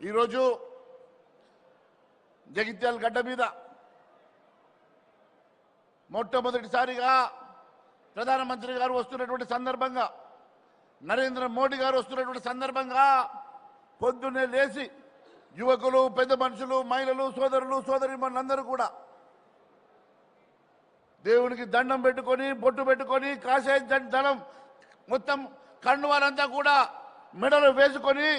ఈరోజు జగిత్యాల గడ్డ మీద మొట్టమొదటిసారిగా ప్రధానమంత్రి గారు వస్తున్నటువంటి సందర్భంగా నరేంద్ర మోడీ గారు వస్తున్నటువంటి సందర్భంగా పొద్దున్నే లేచి యువకులు పెద్ద మనుషులు మహిళలు సోదరులు సోదరిమణులందరూ కూడా దేవునికి దండం పెట్టుకొని బొట్టు పెట్టుకొని కాషాయ దళం మొత్తం కండువాలంతా కూడా మెడలు వేసుకొని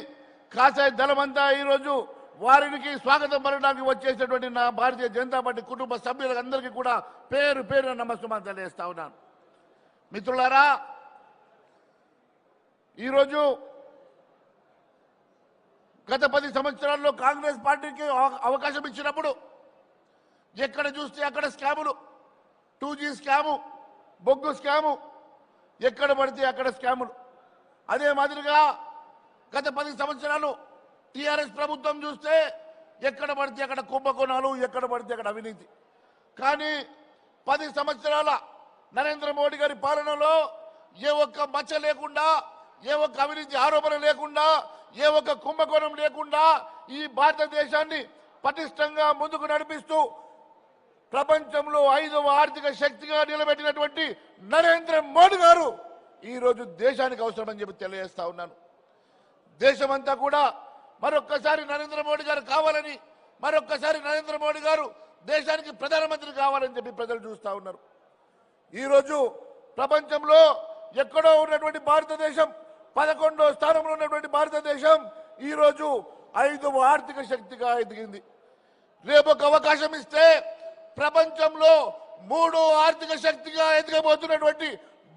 కాసాయి దళమంతా ఈరోజు వారికి స్వాగతం పలడానికి వచ్చేసినటువంటి నా భారతీయ జనతా పార్టీ కుటుంబ సభ్యులందరికీ కూడా పేరు పేరు నమస్కారం తెలియజేస్తా ఉన్నాను. మిత్రులారా ఈరోజు గత పది సంవత్సరాల్లో కాంగ్రెస్ పార్టీకి అవ- అవకాశం ఇచ్చినప్పుడు ఎక్కడ చూస్తే అక్కడ స్కాములు టూ జీ స్కాము బొగ్గు స్కాము ఎక్కడ పడితే అక్కడ స్కాములు. అదే మాదిరిగా గత పది సంవత్సరాలు టీఆర్ఎస్ ప్రభుత్వం చూస్తే ఎక్కడ పడితే అక్కడ కుంభకోణాలు ఎక్కడ పడితే అక్కడ అవినీతి. కానీ పది సంవత్సరాల నరేంద్ర మోడీ గారి పాలనలో ఏ ఒక్క మచ్చ లేకుండా ఏ ఒక్క అవినీతి ఆరోపణ లేకుండా ఏ ఒక్క కుంభకోణం లేకుండా ఈ భారతదేశాన్ని పటిష్టంగా ముందుకు నడిపిస్తూ ప్రపంచంలో ఐదవ ఆర్థిక శక్తిగా నిలబెట్టినటువంటి నరేంద్ర మోడీ గారు ఈరోజు దేశానికి అవసరమని చెప్పి తెలియజేస్తా ఉన్నాను. దేశమంతా కూడా మరొక్కసారి నరేంద్ర మోడీ గారు కావాలని మరొక్కసారి నరేంద్ర మోడీ గారు దేశానికి ప్రధానమంత్రి కావాలని చెప్పి ప్రజలు చూస్తా ఉన్నారు. ఈరోజు ప్రపంచంలో ఎక్కడో ఉన్నటువంటి భారతదేశం పదకొండో స్థానంలో ఉన్నటువంటి భారతదేశం ఈరోజు ఐదవ ఆర్థిక శక్తిగా ఎదిగింది. రేపు ఒక అవకాశం ఇస్తే ప్రపంచంలో మూడో ఆర్థిక శక్తిగా ఎదగబోతున్నటువంటి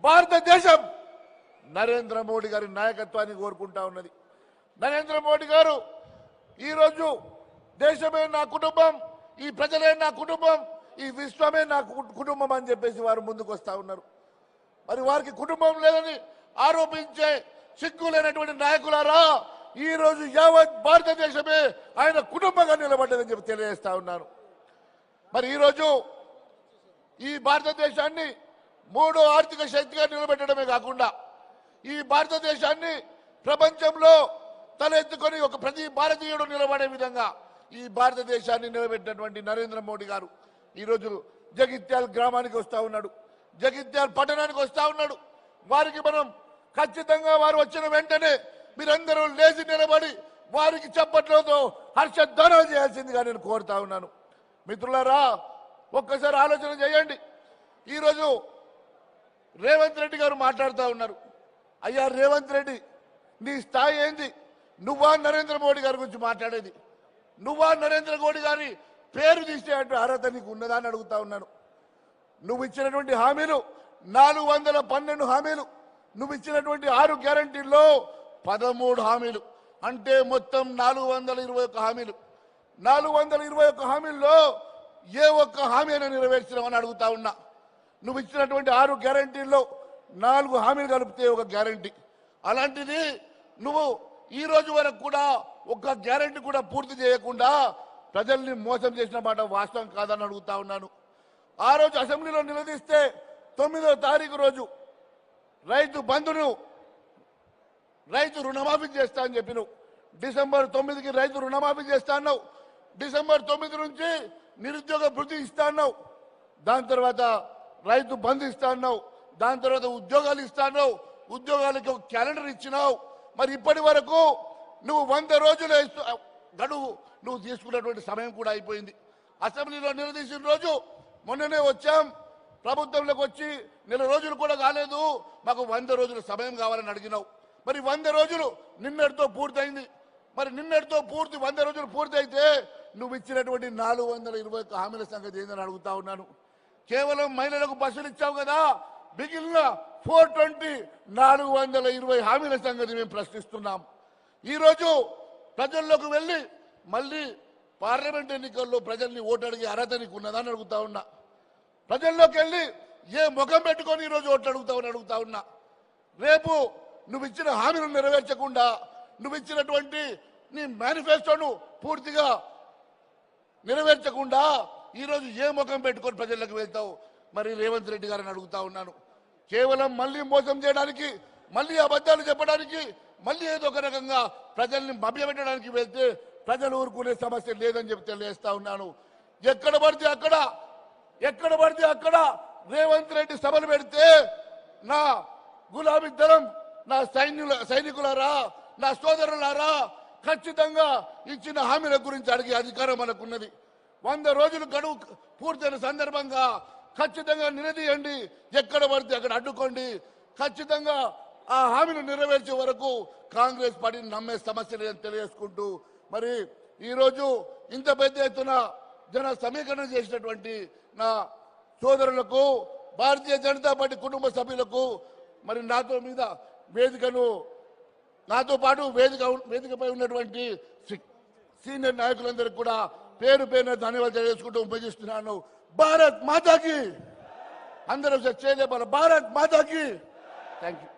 భారతదేశం నరేంద్ర మోడీ గారి నాయకత్వాన్ని కోరుకుంటా ఉన్నది. నరేంద్ర మోడీ గారు ఈరోజు దేశమే నా కుటుంబం ఈ ప్రజలే నా కుటుంబం ఈ విశ్వమే నా కుటుంబం అని చెప్పేసి వారు ముందుకు వస్తూ ఉన్నారు. మరి వారికి కుటుంబం లేదని ఆరోపించే సిగ్గు లేనటువంటి నాయకులారా ఈరోజు యావత్ భారతదేశమే ఆయన కుటుంబంగా నిలబడ్డదని చెప్పి తెలియజేస్తా ఉన్నాను. మరి ఈరోజు ఈ భారతదేశాన్ని మూడో ఆర్థిక శక్తిగా నిలబెట్టడమే కాకుండా ఈ భారతదేశాన్ని ప్రపంచంలో తలెత్తుకొని ఒక ప్రతి భారతీయుడు నిలబడే విధంగా ఈ భారతదేశాన్ని నిలబెట్టినటువంటి నరేంద్ర మోడీ గారు ఈరోజు జగిత్యాల గ్రామానికి వస్తూ ఉన్నాడు. జగిత్యాల పట్టణానికి వస్తూ ఉన్నాడు. వారికి మనం ఖచ్చితంగా వారు వచ్చిన వెంటనే మీరందరూ లేచి నిలబడి వారికి చప్పట్లతో హర్షధ్వనం చేయాల్సిందిగా నేను కోరుతా ఉన్నాను. మిత్రులారా ఒక్కసారి ఆలోచన చేయండి. ఈరోజు రేవంత్ రెడ్డి గారు మాట్లాడుతూ ఉన్నారు. అయ్యా రేవంత్ రెడ్డి నీ స్థాయి ఏంది? నువ్వా నరేంద్ర మోడీ గారి గురించి మాట్లాడేది? నువ్వా నరేంద్ర మోడీ గారి పేరు తీసే అర్హత నీకు ఉన్నదా అని అడుగుతా ఉన్నాను. నువ్వు ఇచ్చినటువంటి హామీలు నాలుగు వందల పన్నెండు హామీలు. నువ్వు ఇచ్చినటువంటి ఆరు గ్యారంటీల్లో పదమూడు హామీలు. అంటే మొత్తం నాలుగు వందల ఇరవై ఒక్క హామీలు. నాలుగు వందల ఇరవై ఒక్క హామీల్లో ఏ ఒక్క హామీ అయినా నెరవేర్చినామని అడుగుతా ఉన్నా. నువ్వు ఇచ్చినటువంటి ఆరు గ్యారంటీల్లో నాలుగు హామీలు కలిపితే ఒక గ్యారంటీ. అలాంటిది నువ్వు ఈ రోజు వరకు కూడా ఒక్క గ్యారంటీ కూడా పూర్తి చేయకుండా ప్రజల్ని మోసం చేసిన మాట వాస్తవం కాదని అడుగుతా ఉన్నాను. ఆ రోజు అసెంబ్లీలో నిలదీస్తే తొమ్మిదో తారీఖు రోజు రైతు బంధును రైతు రుణమాఫీ చేస్తా అని చెప్పిను. డిసెంబర్ తొమ్మిదికి రైతు రుణమాఫీ చేస్తా అన్నావు. డిసెంబర్ తొమ్మిది నుంచి నిరుద్యోగ భృతి ఇస్తా అన్నావు. దాని తర్వాత రైతు బంధు ఇస్తా అన్నావు. దాని తర్వాత ఉద్యోగాలు ఇస్తా అన్నావు. ఉద్యోగాలకి ఒక క్యాలెండర్ ఇచ్చినావు. మరి ఇప్పటి వరకు నువ్వు వంద రోజులు గడువు నువ్వు తీసుకున్నటువంటి సమయం కూడా అయిపోయింది. అసెంబ్లీలో నిలదీసిన రోజు మొన్ననే వచ్చాం. ప్రభుత్వంలోకి వచ్చి నెల రోజులు కూడా కాలేదు. మాకు వంద రోజులు సమయం కావాలని అడిగినావు. మరి వంద రోజులు నిన్నటితో పూర్తయింది. మరి నిన్నటితో పూర్తి వంద రోజులు పూర్తి అయితే నువ్వు ఇచ్చినటువంటి నాలుగు వందల ఇరవై ఒక్క హామీల సంగతి ఏందని అడుగుతా ఉన్నాను. కేవలం మహిళలకు బస్సులు ఇచ్చావు కదా. మిగిలిన ఫోర్ ట్వంటీ నాలుగు వందల ఇరవై హామీల సంగతి మేము ప్రశ్నిస్తున్నాం. ఈరోజు ప్రజల్లోకి వెళ్ళి మళ్ళీ పార్లమెంట్ ఎన్నికల్లో ప్రజల్ని ఓటు అడిగే అర్హత నీకు ఉన్నదని అడుగుతా ఉన్నా. ప్రజల్లోకి వెళ్ళి ఏ ముఖం పెట్టుకొని ఈరోజు ఓట్లు అడుగుతావని అడుగుతా ఉన్నా. రేపు నువ్వు ఇచ్చిన హామీలను నెరవేర్చకుండా నువ్వు ఇచ్చినటువంటి నీ మేనిఫెస్టోను పూర్తిగా నెరవేర్చకుండా ఈరోజు ఏ ముఖం పెట్టుకొని ప్రజలకు వెళ్తావు? మరి రేవంత్ రెడ్డి గారిని అడుగుతా ఉన్నాను. కేవలం మళ్ళీ మోసం చేయడానికి మళ్ళీ అబద్ధాలు చెప్పడానికి మళ్ళీ ఏదో ఒక రకంగా ప్రజల్ని మభ్యపెట్టడానికి వెళ్తే ప్రజలు ఊరుకునే సమస్య లేదని చెప్పి తెలియజేస్తా ఉన్నాను. ఎక్కడ పడితే అక్కడ ఎక్కడ పడితే అక్కడ రేవంత్ రెడ్డి సభలు పెడితే నా గులాబీ దళం నా సైన్యుల సైనికులారా నా సోదరులారా ఖచ్చితంగా ఇచ్చిన హామీల గురించి అడిగే అధికారం మనకున్నది. వంద రోజులు గడువు పూర్తయిన సందర్భంగా ఖచ్చితంగా నిలదీయండి. ఎక్కడ పడితే అక్కడ అడ్డుకోండి. ఖచ్చితంగా ఆ హామీలు నెరవేర్చే వరకు కాంగ్రెస్ పార్టీని నమ్మే సమస్య లేదని తెలియజేసుకుంటూ మరి ఈరోజు ఇంత పెద్ద ఎత్తున జన సమీకరణ చేసినటువంటి నా సోదరులకు భారతీయ జనతా పార్టీ కుటుంబ సభ్యులకు మరి నాతో మీద వేదికను నాతో పాటు వేదిక వేదికపై ఉన్నటువంటి సీనియర్ నాయకులందరికీ కూడా పేరు పేరున ధన్యవాదాలు తెలియజేసుకుంటూ ఉపయోగిస్తున్నాను. భారత్ మాతాకి. అందరూ ఒకసారి భారత్ మాతాకి. Thank you